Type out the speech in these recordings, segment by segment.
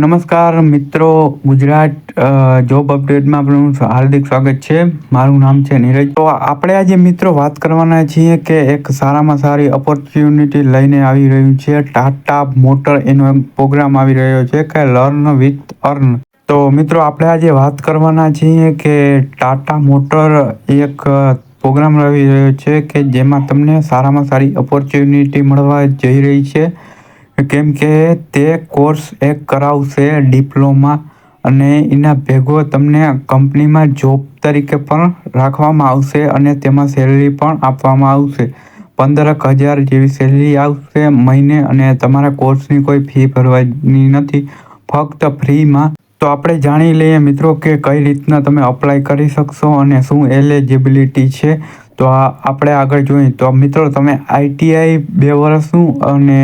નમસ્કાર મિત્રો, ગુજરાત જોબ અપડેટમાં આપણું હાર્દિક સ્વાગત છે. મારું નામ છે નીરજ. તો આપણે આજે મિત્રો વાત કરવાના છીએ કે એક સારામાં સારી ઓપોર્ચ્યુનિટી લઈને આવી રહ્યું છે. ટાટા મોટર એનો પ્રોગ્રામ આવી રહ્યો છે કે લર્ન વિથ અર્ન તો મિત્રો, આપણે આજે વાત કરવાના છીએ કે ટાટા મોટર એક પ્રોગ્રામ આવી રહ્યો છે કે જેમાં તમને સારામાં સારી ઓપોર્ચ્યુનિટી મળવા જઈ રહી છે. કેમ કે તે કોર્સ એક કરાવશે, ડિપ્લોમા, અને એના ભેગો તમને કંપનીમાં જોબ તરીકે પણ રાખવામાં આવશે અને તેમાં સેલરી પણ આપવામાં આવશે. પંદરક હજાર જેવી સેલરી આવશે મહિને અને તમારા કોર્સની કોઈ ફી ભરવાની નથી. ફક્ત ફ્રીમાં. તો આપણે જાણી લઈએ મિત્રો કે કઈ રીતના તમે અપ્લાય કરી શકશો અને શું એલિજિબિલિટી છે. તો આપણે આગળ જોઈએ. તો મિત્રો, તમે આઈટીઆઈ બે વર્ષનું અને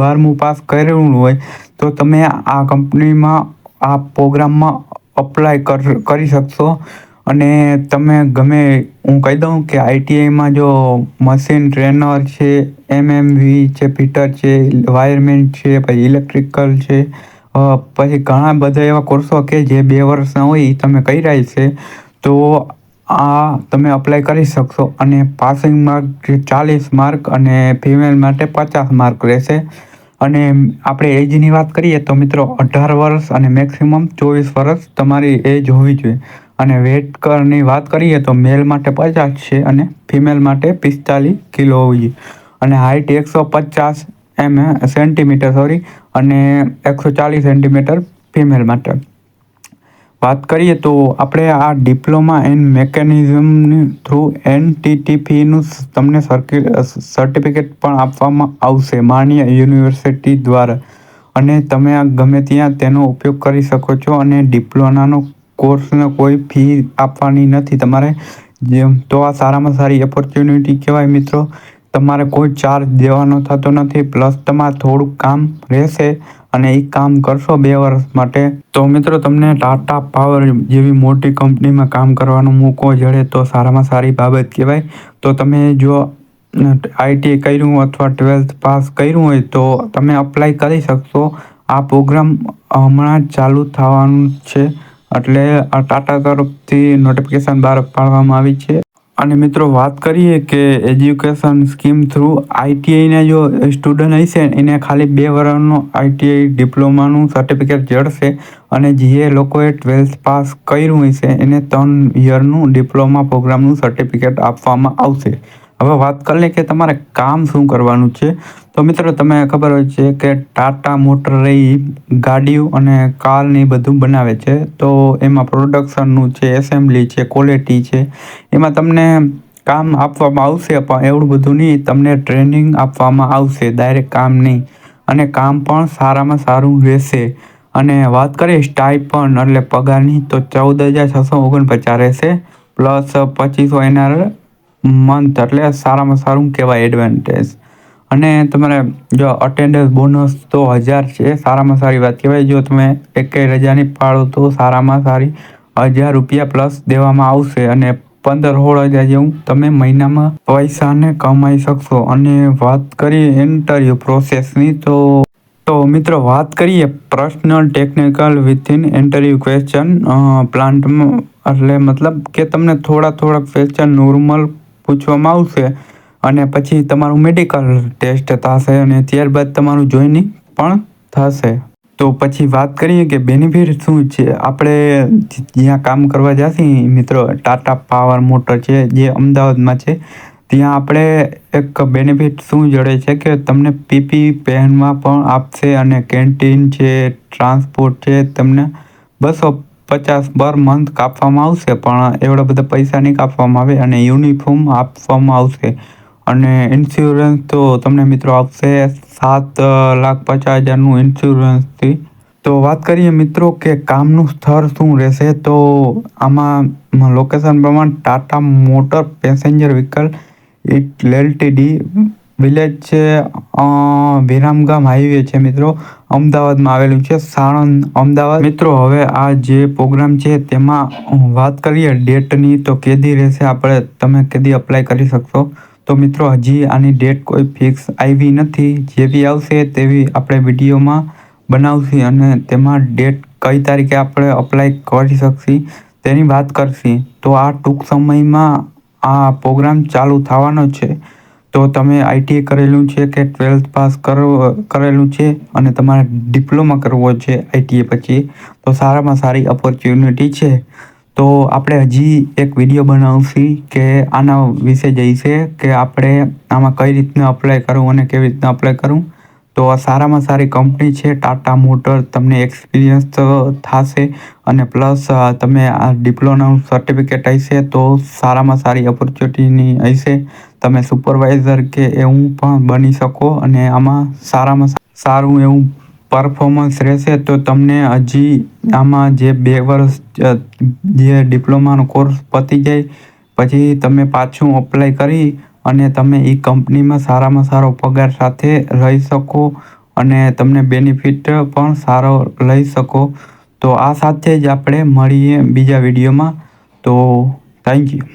બારમું પાસ કરેલું હોય, તો તમે આ કંપનીમાં આ પ્રોગ્રામમાં અપ્લાય કરી શકશો. અને તમે ગમે, હું કહી દઉં કે આઈટીઆઈમાં જો મશીન ટ્રેનર છે એમએમવી છે, ફિટર છે, વાયરમેન છે, પછી ઇલેક્ટ્રિકલ છે પછી ઘણા બધા એવા કોર્સો કે જે બે વર્ષના હોય એ તમે કર્યા છે. તો આ તમે અપ્લાય કરી શકશો અને પાસિંગ માર્ક ચાલીસ માર્ક અને ફિમેલ માટે પચાસ માર્ક રહેશે. અને આપણે એજની વાત કરીએ તો મિત્રો અઢાર વર્ષ અને મેક્સિમમ ચોવીસ વર્ષ તમારી એજ હોવી જોઈએ. અને વેટ કરની વાત કરીએ તો મેલ માટે પચાસ છે અને ફિમેલ માટે પિસ્તાલીસ કિલો હોવી જોઈએ. અને હાઇટ એકસો પચાસ એમ સેન્ટીમીટર સોરી અને એકસો ચાલીસ સેન્ટીમીટર ફિમેલ માટે. વાત કરીએ તો આપણે આ ડિપ્લોમા એન્ડ મેકેનિઝમની થ્રુ એનટીટીપીનું તમને સર્ટિફિકેટ પણ આપવામાં આવશે માન્ય યુનિવર્સિટી દ્વારા. અને તમે આ ગમે ત્યાં તેનો ઉપયોગ કરી શકો છો અને ડિપ્લોમાનો કોર્સનો કોઈ ફી આપવાની નથી. તમારે જેમ તો આ સારામાં સારી ઓપોર્ચ્યુનિટી કહેવાય મિત્રો. તમારે કોઈ ચાર્જ દેવાનો થતો નથી. પ્લસ તમારે થોડુંક કામ રહેશે અને એ કામ કરશો બે વર્ષ માટે, તો મિત્રો તમને ટાટા પાવર જેવી મોટી કંપનીમાં કામ કરવાનો મોકો જડે તો સારામાં સારી બાબત કહેવાય. તો તમે જો આઈટી કર્યું અથવા ટ્વેલ્થ પાસ કર્યું હોય તો તમે અપ્લાય કરી શકશો. આ પ્રોગ્રામ હમણાં જ ચાલુ થવાનું છે. એટલે આ ટાટા તરફથી નોટિફિકેશન બહાર પાડવામાં આવી છે. અને મિત્રો વાત કરીએ કે એજ્યુકેશન સ્કીમ થ્રુ આઈટીઆઈના જો સ્ટુડન્ટ હશે, એને ખાલી બે વર્ષનો આઈટીઆઈ ડિપ્લોમાનું સર્ટિફિકેટ જળશે અને જે લોકોએ ટ્વેલ્થ પાસ કર્યું હશે, એને ત્રણ યરનું ડિપ્લોમા પ્રોગ્રામનું સર્ટિફિકેટ આપવામાં આવશે. હવે વાત કરી કે તમારે કામ શું કરવાનું છે. તો મિત્રો તમે ખબર હોય છે કે ટાટા મોટર ગાડીઓ અને કાર ને બધું બનાવે છે. તો એમાં પ્રોડક્શનનું છે એસેમ્બલી છે ક્વોલિટી છે. એમાં તમને કામ આપવામાં આવશે, પણ એવું બધું નહીં. તમને ટ્રેનિંગ આપવામાં આવશે ડાયરેક્ટ કામ નહીં. અને કામ પણ સારામાં સારું રહેશે. અને વાત કરીએ સ્ટાઇપન એટલે પગારની, તો ચૌદ હજાર છસો ઓગણપચાસ રહેશે. પ્લસ પચીસો એનાર મંથ એટલે સારામાં સારું કહેવાય એડવાન્ટેજ અને તમારે જો અટેન્ડન્સ બોનસ તો હજાર છે, સારામાં સારી વાત કહેવાય. જો તમે એકેય રજાની પાડો તો સારામાં સારી હજાર રૂપિયા પ્લસ દેવામાં આવશે. અને પંદર સોળ હજાર જેવું તમે મહિનામાં પૈસાને કમાઈ શકશો. અને વાત કરીએ ઇન્ટરવ્યૂ પ્રોસેસની તો તો મિત્રો વાત કરીએ personal technical within interview question પ્લાન્ટમાં એટલે મતલબ કે તમને થોડા થોડા ક્વેશ્ચન નોર્મલ પૂછવામાં આવશે અને પછી તમારું મેડિકલ ટેસ્ટ થશે અને ત્યારબાદ તમારું જોઈનિંગ પણ થશે. તો પછી વાત કરીએ કે બેનિફિટ શું છે? આપણે જ્યાં કામ કરવા જશે મિત્રો ટાટા પાવર મોટર છે, જે અમદાવાદમાં છે, ત્યાં આપણે એક બેનિફિટ શું જડે છે કે તમને પીપી પહેનવા પણ આપશે અને કેન્ટીન છે ટ્રાન્સપોર્ટ છે, તમને બસો પચાસ બર મંથ કાપવામાં આવશે, પણ એવડા બધા પૈસા નહીં કાપવામાં આવે અને યુનિફોર્મ આપવામાં આવશે. અને ઇન્સ્યોરન્સ તો તમને મિત્રો આપશે સાત લાખ પચાસ હજારનું ઇન્સ્યોરન્સથી તો વાત કરીએ મિત્રો કે કામનું સ્થળ શું રહેશે, તો આમાં લોકેશન પ્રમાણે Tata motor passenger vehicle it LTD village છે વિરામગામ હાઈવે છે મિત્રો. અમદાવાદમાં આવેલું છે, સાણંદ, અમદાવાદ. મિત્રો, હવે આ જે પ્રોગ્રામ છે, તેમાં વાત કરીએ ડેટની તો કેદી રહેશે આપણે, તમે કેદી અપ્લાય કરી શકશો. તો મિત્રો, હજી આની ડેટ કોઈ ફિક્સ આવી નથી. જેવી આવશે, તેવી આપણે વિડીયોમાં બનાવશી અને તેમાં ડેટ કઈ તારીખે આપણે અપ્લાય કરી શકશી, તેની વાત કરશી. તો આ ટૂંક સમયમાં આ પ્રોગ્રામ ચાલુ થવાનો છે. તો તમે આઈટીઆઈ કરેલું છે કે ટ્વેલ્થ પાસ કરેલું છે અને તમારે ડિપ્લોમા કરવો છે આઈટીઆઈ પછી, તો સારામાં સારી ઓપોર્ચ્યુનિટી છે. તો આપણે હજી એક વીડિયો બનાવશી કે આના વિશે જઈશે કે આપણે આમાં કઈ રીતના અપ્લાય કરવું અને કેવી રીતના અપ્લાય કરવું તો આ સારામાં સારી કંપની છે ટાટા મોટર તમને એક્સપિરિયન્સ થશે અને પ્લસ તમે આ ડિપ્લોમાનું સર્ટિફિકેટ હશે તો સારામાં સારી ઓપોર્ચ્યુનિટીની હશે તમે સુપરવાઇઝર કે એવું પણ બની શકો અને આમાં સારામાં સારું એવું પરફોર્મન્સ રહેશે તો તમને હજી આમાં જે બે વર્ષ જે ડિપ્લોમાનો કોર્સ પતી જાય, પછી તમે પાછું અપ્લાય કરી અને તમે એ કંપનીમાં સારામાં સારો પગાર સાથે રહી શકો અને તમને બેનિફિટ પણ સારો લઈ શકો. તો આ સાથે જ આપણે મળીએ બીજા વિડીયોમાં. તો થેન્ક યુ